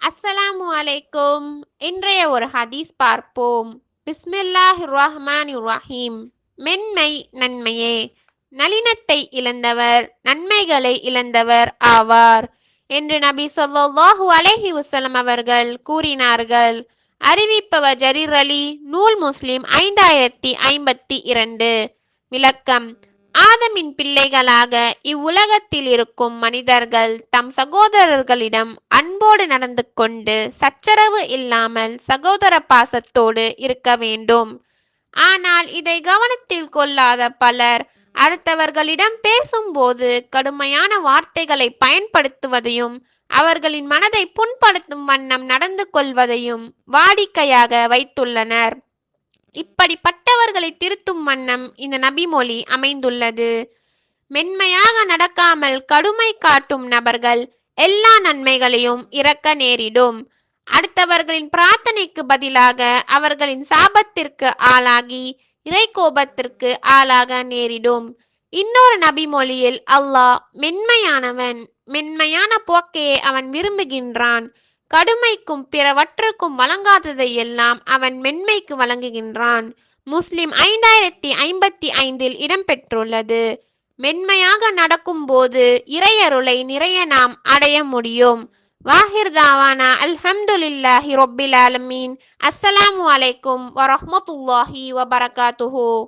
அஸ்ஸலாமு அலைக்கும் இன்றைய ஒரு ஹதீஸ் பார்ப்போம். பிஸ்மில்லாஹ் ரஹ்மான் ரஹீம் மென்மை நன்மையே. நளினத்தை இழந்தவர் நன்மைகளை இழந்தவர் ஆவார் என்று நபி சொல்லாஹு அலஹி வசலம் அவர்கள் கூறினார்கள். அறிவிப்பவர் ஜரீர் அலி நூல் முஸ்லிம் ஐந்தாயிரத்தி ஐம்பத்தி இரண்டு. விளக்கம். ஆதமின் பிள்ளைகளாக இவ்வுலகத்தில் இருக்கும் மனிதர்கள் தம் சகோதரர்களிடம் அன்போடு நடந்து கொண்டு சச்சரவு இல்லாமல் சகோதர பாசத்தோடு இருக்க வேண்டும். ஆனால் இதை கவனத்தில் கொள்ளாத பலர் அடுத்தவர்களிடம் பேசும்போது கடுமையான வார்த்தைகளை பயன்படுத்துவதையும் அவர்களின் மனதை புண்படுத்தும் வண்ணம் நடந்து கொள்வதையும் வாடிக்கையாக வைத்துள்ளனர். இப்படிப்பட்டவர்களை திருத்தும் வண்ணம் இந்த நபிமொழி அமைந்துள்ளது. மென்மையாக நடக்காமல் கடுமை காட்டும் நபர்கள் எல்லா நன்மைகளையும் இறக்க நேரிடும். அடுத்தவர்களின் பிரார்த்தனைக்கு பதிலாக அவர்களின் சாபத்திற்கு ஆளாகி இறை கோபத்திற்கு ஆளாக நேரிடும். இன்னொரு நபிமொழியில் அல்லாஹ் மென்மையானவன் மென்மையான போக்கையே அவன் விரும்புகின்றான். கடுமைக்கும் பிறவற்றுக்கும் வழங்காததை எல்லாம் அவன் மென்மைக்கு வழங்குகின்றான். முஸ்லிம் ஐந்தாயிரத்தி ஐம்பத்தி ஐந்தில் இடம்பெற்றுள்ளது. மென்மையாக நடக்கும்போது இறையருளை நிறைய நாம் அடைய முடியும். வாஹிர் தாவானா அல்ஹம்துலில்லாஹி ரொப்பில் ஆலமீன். அஸ்ஸலாமு அலைக்கும் வரஹ்மத்துல்லாஹி வபரகாத்துஹு.